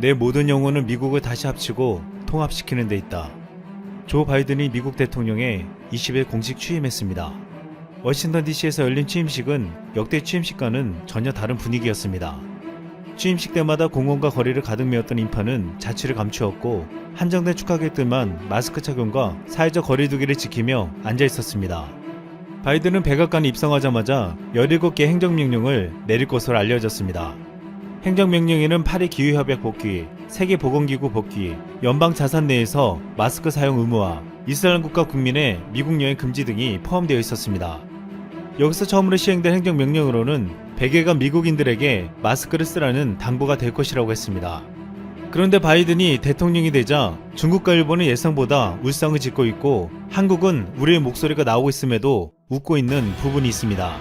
내 모든 영혼은 미국을 다시 합치고 통합시키는 데 있다. 조 바이든이 미국 대통령에 20일 공식 취임했습니다. 워싱턴 DC에서 열린 취임식은 역대 취임식과는 전혀 다른 분위기였습니다. 취임식 때마다 공원과 거리를 가득 메웠던 인파는 자취를 감추었고 한정된 축하객들만 마스크 착용과 사회적 거리두기를 지키며 앉아 있었습니다. 바이든은 백악관에 입성하자마자 17개 행정명령을 내릴 것으로 알려졌습니다. 행정명령에는 파리 기후협약 복귀, 세계보건기구 복귀, 연방자산 내에서 마스크 사용 의무화, 이슬람 국가 국민의 미국 여행 금지 등이 포함되어 있었습니다. 여기서 처음으로 시행된 행정명령으로는 백예간 미국인들에게 마스크를 쓰라는 당부가 될 것이라고 했습니다. 그런데 바이든이 대통령이 되자 중국과 일본은 예상보다 울상을 짓고 있고 한국은 우리의 목소리가 나오고 있음에도 웃고 있는 부분이 있습니다.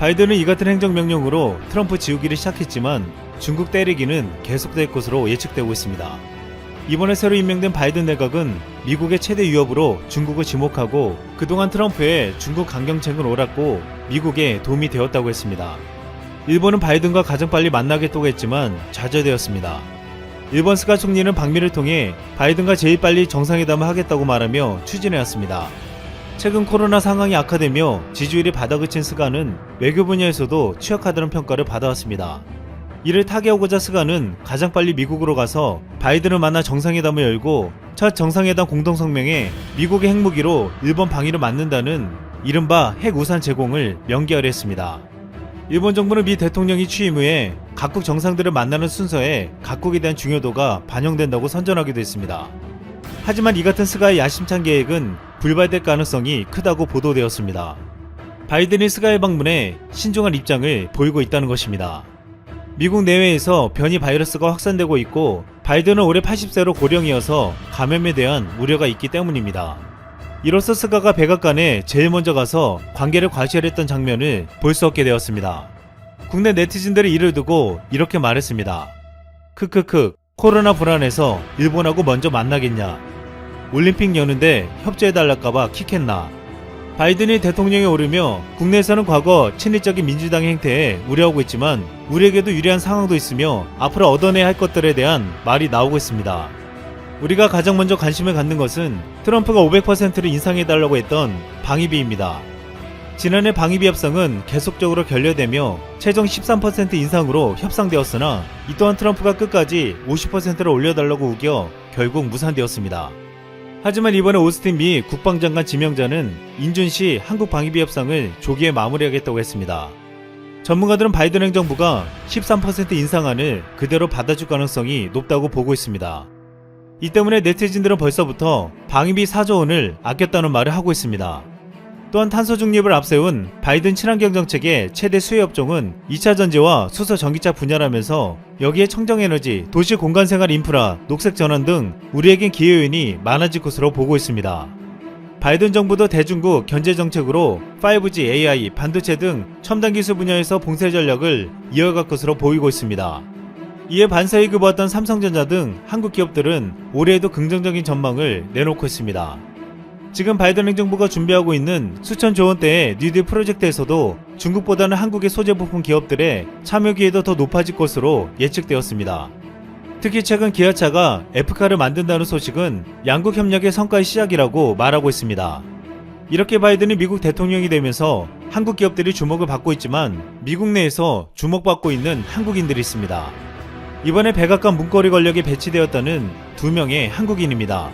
바이든은 이 같은 행정명령으로 트럼프 지우기를 시작했지만 중국 때리기는 계속될 것으로 예측되고 있습니다. 이번에 새로 임명된 바이든 내각은 미국의 최대 위협으로 중국을 지목하고 그동안 트럼프의 중국 강경책을 옳았고 미국에 도움이 되었다고 했습니다. 일본은 바이든과 가장 빨리 만나겠다고 했지만 좌절되었습니다. 일본 스가 총리는 방미를 통해 바이든과 제일 빨리 정상회담을 하겠다고 말하며 추진해왔습니다. 최근 코로나 상황이 악화되며 지지율이 바닥을 친 스가는 외교 분야에서도 취약하다는 평가를 받아왔습니다. 이를 타개하고자 스가는 가장 빨리 미국으로 가서 바이든을 만나 정상회담을 열고 첫 정상회담 공동성명에 미국의 핵무기로 일본 방위를 막는다는 이른바 핵우산 제공을 명기하려 했습니다. 일본 정부는 미 대통령이 취임 후에 각국 정상들을 만나는 순서에 각국에 대한 중요도가 반영된다고 선전하기도 했습니다. 하지만 이 같은 스가의 야심찬 계획은 불발될 가능성이 크다고 보도되었습니다. 바이든이 스가의 방문에 신중한 입장을 보이고 있다는 것입니다. 미국 내외에서 변이 바이러스가 확산되고 있고 바이든은 올해 80세로 고령이어서 감염에 대한 우려가 있기 때문입니다. 이로써 스가가 백악관에 제일 먼저 가서 관계를 과시했던 장면을 볼 수 없게 되었습니다. 국내 네티즌들이 이를 두고 이렇게 말했습니다. 크크크 코로나 불안해서 일본하고 먼저 만나겠냐 올림픽 여는데 협조해달랄까봐 킥했나 바이든이 대통령에 오르며 국내에서는 과거 친일적인 민주당의 행태에 우려하고 있지만 우리에게도 유리한 상황도 있으며 앞으로 얻어내야 할 것들에 대한 말이 나오고 있습니다. 우리가 가장 먼저 관심을 갖는 것은 트럼프가 500%를 인상해달라고 했던 방위비입니다. 지난해 방위비 협상은 계속적으로 결렬되며 최종 13% 인상으로 협상되었으나 이 또한 트럼프가 끝까지 50%를 올려달라고 우겨 결국 무산되었습니다. 하지만 이번에 오스틴 미 국방장관 지명자는 인준 시 한국 방위비 협상을 조기에 마무리하겠다고 했습니다. 전문가들은 바이든 행정부가 13% 인상안을 그대로 받아줄 가능성이 높다고 보고 있습니다. 이 때문에 네티즌들은 벌써부터 방위비 4조 원을 아꼈다는 말을 하고 있습니다. 또한 탄소 중립을 앞세운 바이든 친환경 정책의 최대 수혜 업종은 2차 전지와 수소 전기차 분야라면서 여기에 청정 에너지, 도시 공간 생활 인프라, 녹색 전환 등 우리에겐 기회 요인이 많아질 것으로 보고 있습니다. 바이든 정부도 대중국 견제 정책으로 5G, AI, 반도체 등 첨단 기술 분야에서 봉쇄 전략을 이어갈 것으로 보이고 있습니다. 이에 반사이익을 보았던 삼성전자 등 한국 기업들은 올해에도 긍정적인 전망을 내놓고 있습니다. 지금 바이든 행정부가 준비하고 있는 수천 조 원대의 뉴딜 프로젝트에서도 중국보다는 한국의 소재 부품 기업들의 참여 기회도 더 높아질 것으로 예측되었습니다. 특히 최근 기아차가 F카를 만든다는 소식은 양국 협력의 성과의 시작이라고 말하고 있습니다. 이렇게 바이든이 미국 대통령이 되면서 한국 기업들이 주목을 받고 있지만 미국 내에서 주목받고 있는 한국인들이 있습니다. 이번에 백악관 문고리 권력이 배치되었다는 두 명의 한국인입니다.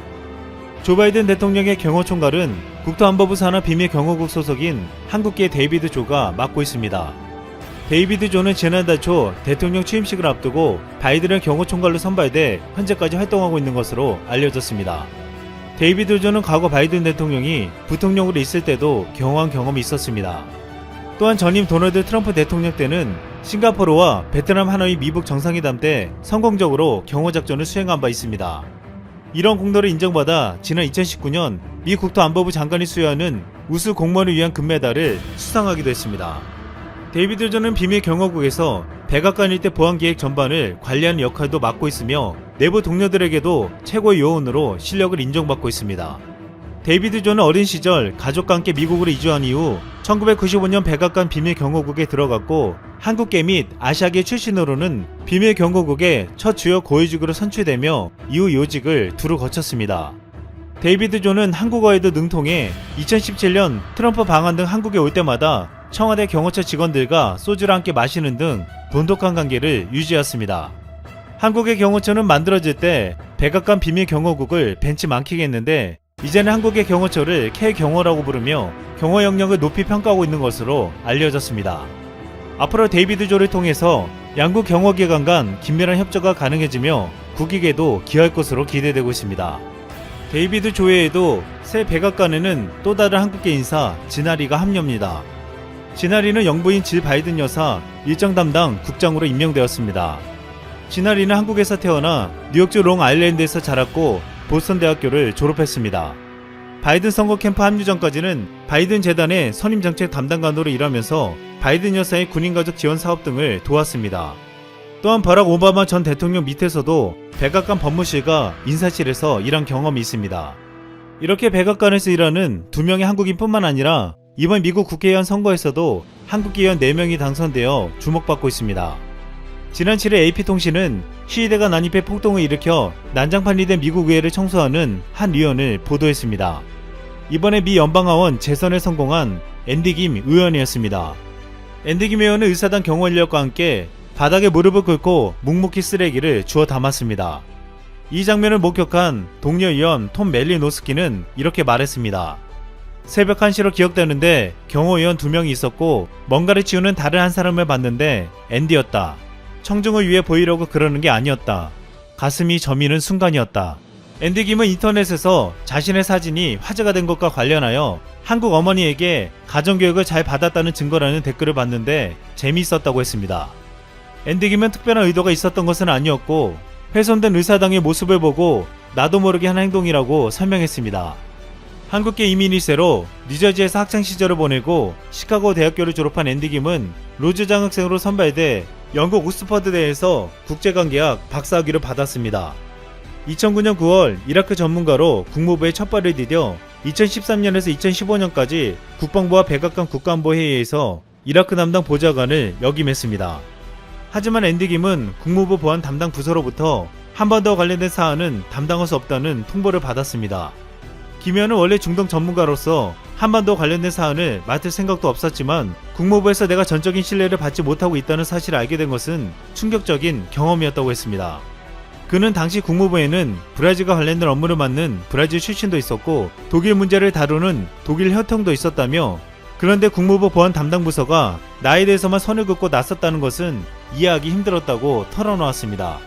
조 바이든 대통령의 경호 총괄은 국토안보부 산하 비밀 경호국 소속인 한국계 데이비드 조가 맡고 있습니다. 데이비드 조는 지난달 초 대통령 취임식을 앞두고 바이든을 경호 총괄로 선발돼 현재까지 활동하고 있는 것으로 알려졌습니다. 데이비드 조는 과거 바이든 대통령이 부통령으로 있을 때도 경호한 경험이 있었습니다. 또한 전임 도널드 트럼프 대통령 때는 싱가포르와 베트남 하노이 미북 정상회담 때 성공적으로 경호 작전을 수행한 바 있습니다. 이런 공로를 인정받아 지난 2019년 미 국토안보부 장관이 수여하는 우수 공무원을 위한 금메달을 수상하기도 했습니다. 데이비드 존은 비밀 경호국에서 백악관 일대 보안 계획 전반을 관리하는 역할도 맡고 있으며 내부 동료들에게도 최고의 요원으로 실력을 인정받고 있습니다. 데이비드 존은 어린 시절 가족과 함께 미국으로 이주한 이후 1995년 백악관 비밀 경호국에 들어갔고 한국계 및 아시아계 출신으로는 비밀 경호국의 첫 주요 고위직으로 선출되며 이후 요직을 두루 거쳤습니다. 데이비드 존은 한국어에도 능통해 2017년 트럼프 방한 등 한국에 올 때마다 청와대 경호처 직원들과 소주를 함께 마시는 등 돈독한 관계를 유지했습니다. 한국의 경호처는 만들어질 때 백악관 비밀 경호국을 벤치마킹 했는데 이제는 한국의 경호처를 K경호라고 부르며 경호 영역을 높이 평가하고 있는 것으로 알려졌습니다. 앞으로 데이비드 조를 통해서 양국 경호기관 간 긴밀한 협조가 가능해지며 국익에도 기여할 것으로 기대되고 있습니다. 데이비드 조 외에도 새 백악관에는 또 다른 한국계 인사 진아리가 합류합니다. 진아리는 영부인 질 바이든 여사 일정 담당 국장으로 임명되었습니다. 진아리는 한국에서 태어나 뉴욕주 롱 아일랜드에서 자랐고 보스턴 대학교를 졸업했습니다. 바이든 선거 캠프 합류 전까지는 바이든 재단의 선임 정책 담당관으로 일하면서 바이든 여사의 군인 가족 지원 사업 등을 도왔습니다. 또한 버락 오바마 전 대통령 밑에서도 백악관 법무실과 인사실에서 일한 경험이 있습니다. 이렇게 백악관에서 일하는 두 명의 한국인뿐만 아니라 이번 미국 국회의원 선거에서도 한국 의원 4명이 당선되어 주목받고 있습니다. 지난 7일 AP통신은 시위대가 난입해 폭동을 일으켜 난장판이 된 미국 의회를 청소하는 한 의원을 보도했습니다. 이번에 미 연방하원 재선에 성공한 앤디 김 의원이었습니다. 앤디 김 의원은 의사당 경호 인력과 함께 바닥에 무릎을 꿇고 묵묵히 쓰레기를 주워 담았습니다. 이 장면을 목격한 동료 의원 톰 멜리노스키는 이렇게 말했습니다. 새벽 1시로 기억되는데 경호위원 두 명이 있었고 뭔가를 치우는 다른 한 사람을 봤는데 앤디였다. 청중을 위해 보이려고 그러는 게 아니었다. 가슴이 저미는 순간이었다. 앤디 김은 인터넷에서 자신의 사진이 화제가 된 것과 관련하여 한국 어머니에게 가정교육을 잘 받았다는 증거라는 댓글을 봤는데 재미있었다고 했습니다. 앤디 김은 특별한 의도가 있었던 것은 아니었고 훼손된 의사당의 모습을 보고 나도 모르게 한 행동이라고 설명했습니다. 한국계 이민 1세로 뉴저지에서 학창 시절을 보내고 시카고 대학교를 졸업한 앤디 김은 로즈 장학생으로 선발돼 영국 오스퍼드 대에서 국제관계학 박사학위를 받았습니다. 2009년 9월 이라크 전문가로 국무부에 첫 발을 디뎌 2013년에서 2015년까지 국방부와 백악관 국가안보회의에서 이라크 담당 보좌관을 역임했습니다. 하지만 앤디 김은 국무부 보안 담당 부서로부터 한번더 관련된 사안은 담당할 수 없다는 통보를 받았습니다. 김 의원은 원래 중동 전문가로서 한번더 관련된 사안을 맡을 생각도 없었지만 국무부에서 내가 전적인 신뢰를 받지 못하고 있다는 사실을 알게 된 것은 충격적인 경험이었다고 했습니다. 그는 당시 국무부에는 브라질과 관련된 업무를 맡는 브라질 출신도 있었고 독일 문제를 다루는 독일 혈통도 있었다며 그런데 국무부 보안 담당 부서가 나에 대해서만 선을 긋고 나섰다는 것은 이해하기 힘들었다고 털어놓았습니다.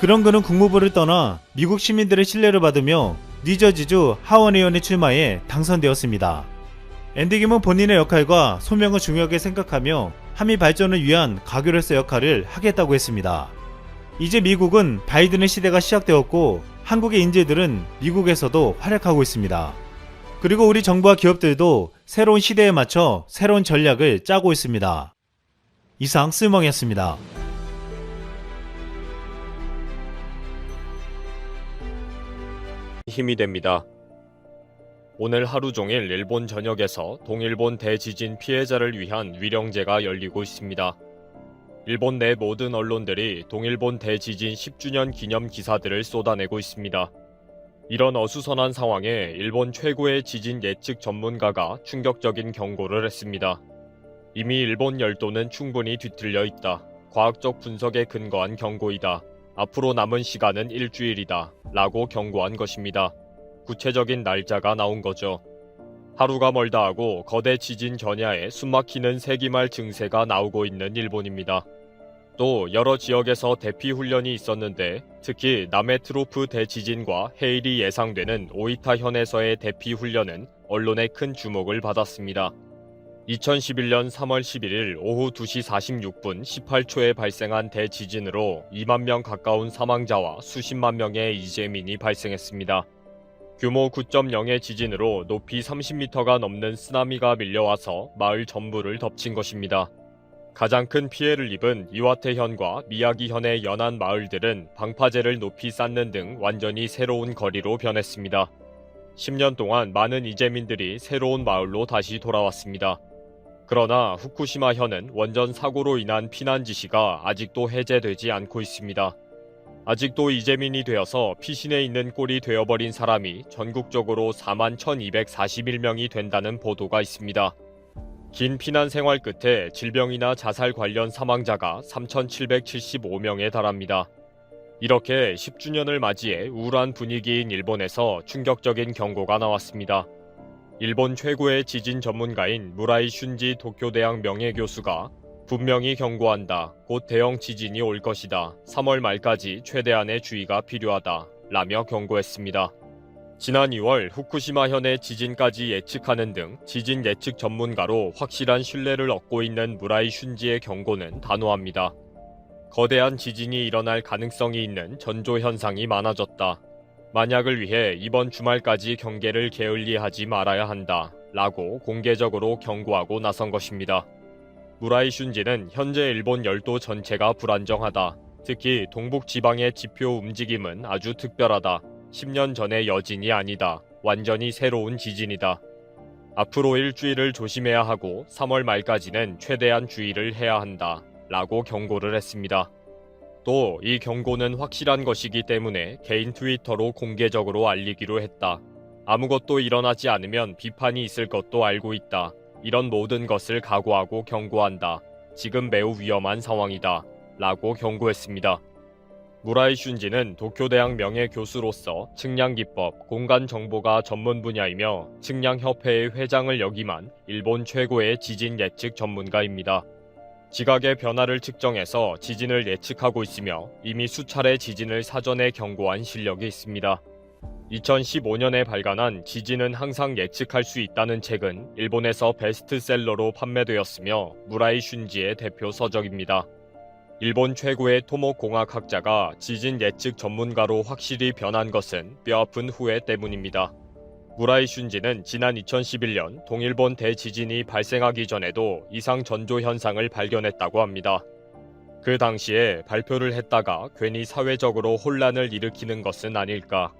그런 그는 국무부를 떠나 미국 시민들의 신뢰를 받으며 뉴저지주 하원 의원에 출마해 당선되었습니다. 앤디 김은 본인의 역할과 소명을 중요하게 생각하며 한미 발전을 위한 가교로서 역할을 하겠다고 했습니다. 이제 미국은 바이든의 시대가 시작되었고 한국의 인재들은 미국에서도 활약하고 있습니다. 그리고 우리 정부와 기업들도 새로운 시대에 맞춰 새로운 전략을 짜고 있습니다. 이상 쓸멍이었습니다. 힘이 됩니다. 오늘 하루 종일 일본 전역에서 동일본 대지진 피해자를 위한 위령제가 열리고 있습니다. 일본 내 모든 언론들이 동일본 대지진 10주년 기념 기사들을 쏟아내고 있습니다. 이런 어수선한 상황에 일본 최고의 지진 예측 전문가가 충격적인 경고를 했습니다. 이미 일본 열도는 충분히 뒤틀려 있다. 과학적 분석에 근거한 경고이다. 앞으로 남은 시간은 일주일이다. 라고 경고한 것입니다. 구체적인 날짜가 나온 거죠. 하루가 멀다 하고 거대 지진 전야에 숨막히는 세기말 증세가 나오고 있는 일본입니다. 또 여러 지역에서 대피 훈련이 있었는데 특히 남해 트로프 대지진과 해일이 예상되는 오이타 현에서의 대피 훈련은 언론의 큰 주목을 받았습니다. 2011년 3월 11일 오후 2시 46분 18초에 발생한 대지진으로 2만 명 가까운 사망자와 수십만 명의 이재민이 발생했습니다. 규모 9.0의 지진으로 높이 30m가 넘는 쓰나미가 밀려와서 마을 전부를 덮친 것입니다. 가장 큰 피해를 입은 이와테현과 미야기현의 연안 마을들은 방파제를 높이 쌓는 등 완전히 새로운 거리로 변했습니다. 10년 동안 많은 이재민들이 새로운 마을로 다시 돌아왔습니다. 그러나 후쿠시마현은 원전 사고로 인한 피난 지시가 아직도 해제되지 않고 있습니다. 아직도 이재민이 되어서 피신해 있는 꼴이 되어버린 사람이 전국적으로 4만 1241명이 된다는 보도가 있습니다. 긴 피난 생활 끝에 질병이나 자살 관련 사망자가 3,775명에 달합니다. 이렇게 10주년을 맞이해 우울한 분위기인 일본에서 충격적인 경고가 나왔습니다. 일본 최고의 지진 전문가인 무라이 슌지 도쿄대학 명예교수가 분명히 경고한다. 곧 대형 지진이 올 것이다. 3월 말까지 최대한의 주의가 필요하다. 라며 경고했습니다. 지난 2월 후쿠시마 현의 지진까지 예측하는 등 지진 예측 전문가로 확실한 신뢰를 얻고 있는 무라이 슌지의 경고는 단호합니다. 거대한 지진이 일어날 가능성이 있는 전조 현상이 많아졌다. 만약을 위해 이번 주말까지 경계를 게을리하지 말아야 한다. 라고 공개적으로 경고하고 나선 것입니다. 무라이 슌지는 현재 일본 열도 전체가 불안정하다. 특히 동북 지방의 지표 움직임은 아주 특별하다. 10년 전의 여진이 아니다. 완전히 새로운 지진이다. 앞으로 일주일을 조심해야 하고 3월 말까지는 최대한 주의를 해야 한다. 라고 경고를 했습니다. 또 이 경고는 확실한 것이기 때문에 개인 트위터로 공개적으로 알리기로 했다. 아무것도 일어나지 않으면 비판이 있을 것도 알고 있다. 이런 모든 것을 각오하고 경고한다. 지금 매우 위험한 상황이다. 라고 경고했습니다. 무라이 슌지는 도쿄대학 명예교수로서 측량기법, 공간정보가 전문 분야이며 측량협회의 회장을 역임한 일본 최고의 지진 예측 전문가입니다. 지각의 변화를 측정해서 지진을 예측하고 있으며 이미 수차례 지진을 사전에 경고한 실력이 있습니다. 2015년에 발간한 지진은 항상 예측할 수 있다는 책은 일본에서 베스트셀러로 판매되었으며 무라이 슌지의 대표 서적입니다. 일본 최고의 토목공학학자가 지진 예측 전문가로 확실히 변한 것은 뼈아픈 후회 때문입니다. 무라이 슌지는 지난 2011년 동일본 대지진이 발생하기 전에도 이상 전조 현상을 발견했다고 합니다. 그 당시에 발표를 했다가 괜히 사회적으로 혼란을 일으키는 것은 아닐까.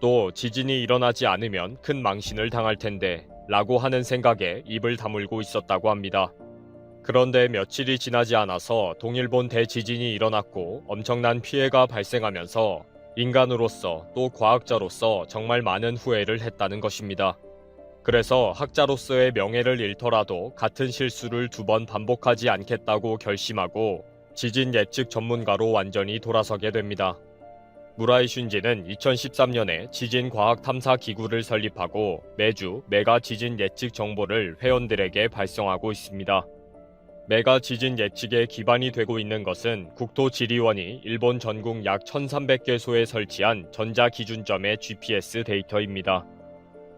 또 지진이 일어나지 않으면 큰 망신을 당할 텐데 라고 하는 생각에 입을 다물고 있었다고 합니다. 그런데 며칠이 지나지 않아서 동일본 대지진이 일어났고 엄청난 피해가 발생하면서 인간으로서 또 과학자로서 정말 많은 후회를 했다는 것입니다. 그래서 학자로서의 명예를 잃더라도 같은 실수를 두 번 반복하지 않겠다고 결심하고 지진 예측 전문가로 완전히 돌아서게 됩니다. 무라이 슌지는 2013년에 지진 과학 탐사 기구를 설립하고 매주 메가 지진 예측 정보를 회원들에게 발송하고 있습니다. 메가 지진 예측에 기반이 되고 있는 것은 국토지리원이 일본 전국 약 1300개소에 설치한 전자기준점의 GPS 데이터입니다.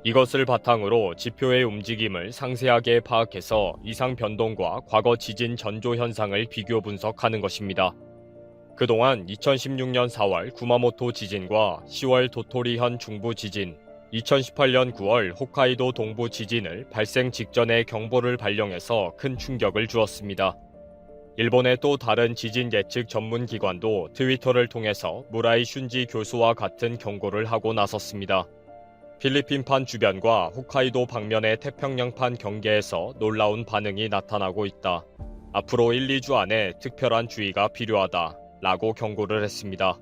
이것을 바탕으로 지표의 움직임을 상세하게 파악해서 이상 변동과 과거 지진 전조 현상을 비교 분석하는 것입니다. 그동안 2016년 4월 구마모토 지진과 10월 도토리현 중부 지진, 2018년 9월 홋카이도 동부 지진을 발생 직전에 경보를 발령해서 큰 충격을 주었습니다. 일본의 또 다른 지진 예측 전문 기관도 트위터를 통해서 무라이 슌지 교수와 같은 경고를 하고 나섰습니다. 필리핀판 주변과 홋카이도 방면의 태평양판 경계에서 놀라운 반응이 나타나고 있다. 앞으로 1, 2주 안에 특별한 주의가 필요하다. 라고 경고를 했습니다.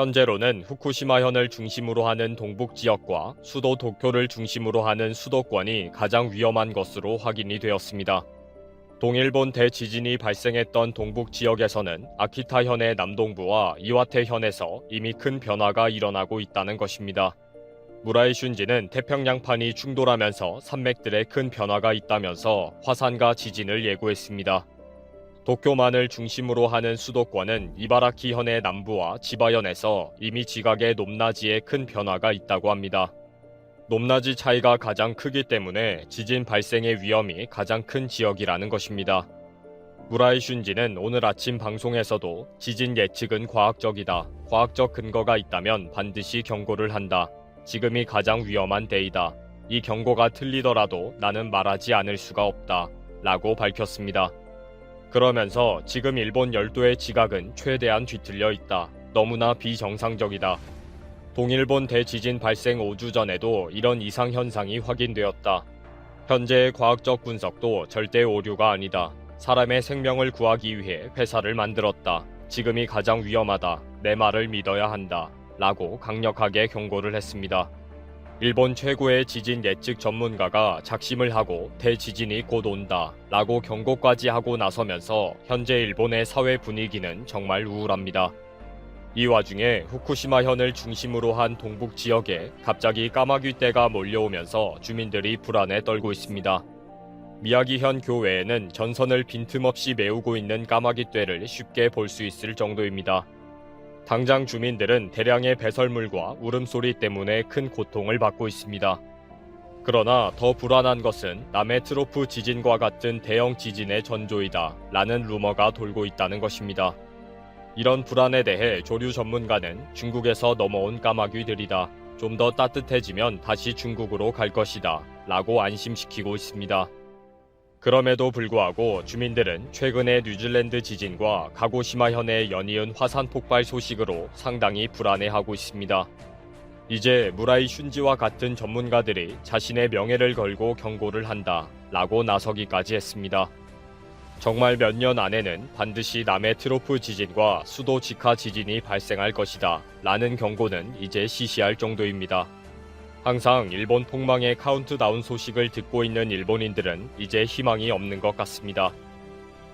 현재로는 후쿠시마현을 중심으로 하는 동북 지역과 수도 도쿄를 중심으로 하는 수도권이 가장 위험한 것으로 확인이 되었습니다. 동일본 대지진이 발생했던 동북 지역에서는 아키타현의 남동부와 이와테현에서 이미 큰 변화가 일어나고 있다는 것입니다. 무라이 슌지는 태평양판이 충돌하면서 산맥들의 큰 변화가 있다면서 화산과 지진을 예고했습니다. 도쿄만을 중심으로 하는 수도권은 이바라키 현의 남부와 지바현에서 이미 지각의 높낮이에 큰 변화가 있다고 합니다. 높낮이 차이가 가장 크기 때문에 지진 발생의 위험이 가장 큰 지역이라는 것입니다. 무라이 슌지는 오늘 아침 방송에서도 지진 예측은 과학적이다. 과학적 근거가 있다면 반드시 경고를 한다. 지금이 가장 위험한 때이다. 이 경고가 틀리더라도 나는 말하지 않을 수가 없다. 라고 밝혔습니다. 그러면서 지금 일본 열도의 지각은 최대한 뒤틀려 있다. 너무나 비정상적이다. 동일본 대지진 발생 5주 전에도 이런 이상 현상이 확인되었다. 현재의 과학적 분석도 절대 오류가 아니다. 사람의 생명을 구하기 위해 회사를 만들었다. 지금이 가장 위험하다. 내 말을 믿어야 한다. 라고 강력하게 경고를 했습니다. 일본 최고의 지진 예측 전문가가 작심을 하고 대지진이 곧 온다. 라고 경고까지 하고 나서면서 현재 일본의 사회 분위기는 정말 우울합니다. 이 와중에 후쿠시마현을 중심으로 한 동북 지역에 갑자기 까마귀 떼가 몰려오면서 주민들이 불안에 떨고 있습니다. 미야기현 교외에는 전선을 빈틈없이 메우고 있는 까마귀 떼를 쉽게 볼 수 있을 정도입니다. 당장 주민들은 대량의 배설물과 울음소리 때문에 큰 고통을 받고 있습니다. 그러나 더 불안한 것은 남의 트로프 지진과 같은 대형 지진의 전조이다 라는 루머가 돌고 있다는 것입니다. 이런 불안에 대해 조류 전문가는 중국에서 넘어온 까마귀들이다. 좀 더 따뜻해지면 다시 중국으로 갈 것이다. 라고 안심시키고 있습니다. 그럼에도 불구하고 주민들은 최근의 뉴질랜드 지진과 가고시마 현의 연이은 화산 폭발 소식으로 상당히 불안해하고 있습니다. 이제 무라이 슌지와 같은 전문가들이 자신의 명예를 걸고 경고를 한다. 라고 나서기까지 했습니다. 정말 몇 년 안에는 반드시 남의 트로프 지진과 수도 지카 지진이 발생할 것이다. 라는 경고는 이제 시시할 정도입니다. 항상 일본 폭망의 카운트다운 소식을 듣고 있는 일본인들은 이제 희망이 없는 것 같습니다.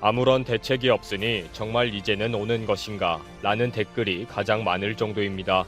아무런 대책이 없으니 정말 이제는 오는 것인가? 라는 댓글이 가장 많을 정도입니다.